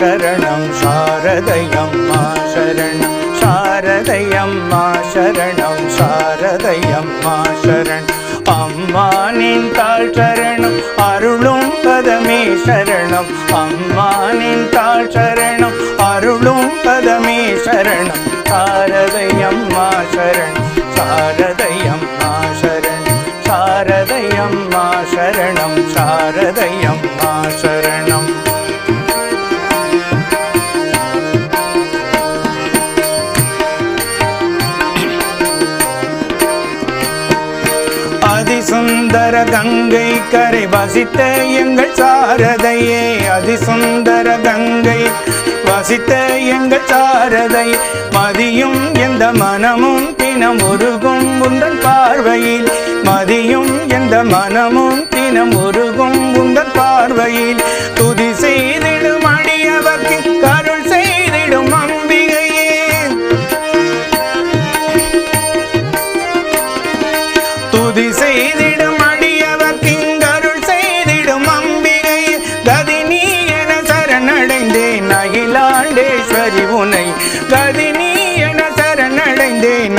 சரணம் சாரதையம்மா சரணம் சாரதையம்மா சரணம் சாரதையம்மா சரண் அம்மா நின் தாழ் சரணம் அருளும் பதமே சரணம். அம்மா நின் தாழ் சரணம் அருளும் பதமே சரணம். சாரதையம்மா சரணம் சாரதையம்மா சரணம். சாரதையம்மா சரணம் சாரதையம்மா அதிசுந்தர கங்கை கரை வசித்த எங்கள் சாரதையே. அதிசுந்தர கங்கை வசித்த எங்கள் சாரதை. மதியும் எந்த மனமும் தினம் உருகும் உந்தன் பார்வையில். மதியும் எந்த மனமும் தினம் உருகும் உந்தன் பார்வையில். துதி செய்திடும்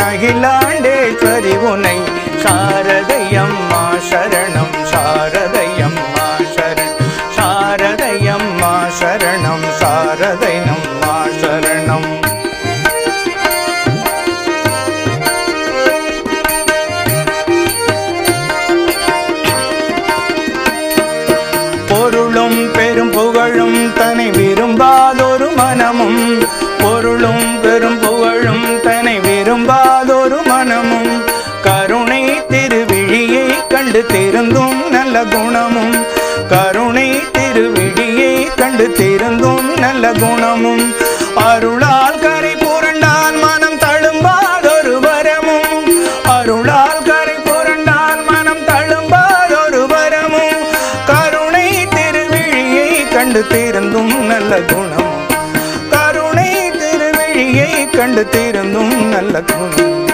அகிலாண்டேஸ்வரி உனை சாரதையம்மா சரணம் சாரதையம்மா சரணம் சாரதையம்மா சரணம் சாரதையம்மா சரணம். பொருளும் பெரும் புகழும் தன்னை விரும்பாதொரு மனமும் நல்ல குணமும். கருணை திருவிடியை கண்டு திருந்தும் நல்ல குணமும். அருளால் கரை புரண்டால் மனம் தழும்பாதொரு வரமும். அருளால் கரை புரண்டால் மனம் தழும்பாதொரு வரமும். கருணை திருவிழியை கண்டு திருந்தும் நல்ல குணம் கருணை திருவிழியை கண்டு திருந்தும் நல்ல குணம்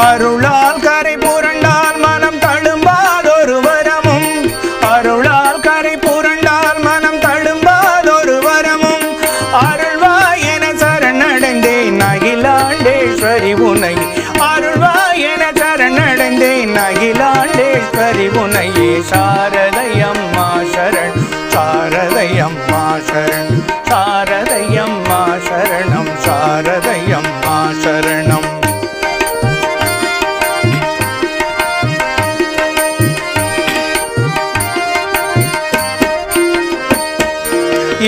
அருளால் கரை புரண்டால் மனம் தழும்பாதொரு வரமும் அருளால் கரை புரண்டால் மனம் தழும்பாதொரு வரமும் அருள்வாய் என சரணடைந்தேன் அகிலாண்டேஸ்வரி உனை. அருள்வாய் என சரணடைந்தேன் அகிலாண்டேஸ்வரி உனையே சாரதையம்மா சரண் சாரதையம்மா சரண் சாரதையம்மா சரணம் சாரதையம்மா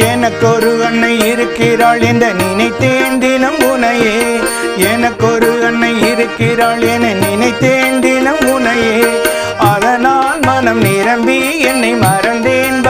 எனக்கொரு அன்னை இருக்கிறாள் என்று நினைத்தேன் தினம் உனையே. எனக்கொரு அன்னை இருக்கிறாள் என நினைத்தேன் தினம் உனையே. அதனால் மனம் நிரம்பி என்னை மறந்தேன்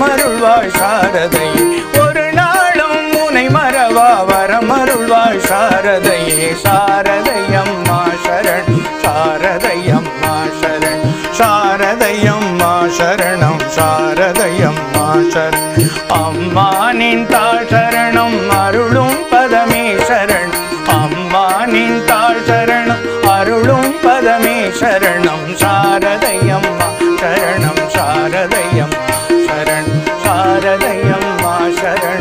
வரமருள்வாய் சாரதையே ஒரு நாளும் முனை மறவா வரமருள்வாய் சாரதையே சாரதையம்மா சரண் சாரதையம்மா சரண் சாரதையம்மா சரணம் சாரதையம்மா சரண். அம்மானின் தாழ் சரணம் அருளும் பதமே சரண். அம்மானின் தாழ் சரணம் அருளும் பதமே சரணம். சாரதையம்மா சரணம் சாரதையம் சரண். சரணயம்மா சரண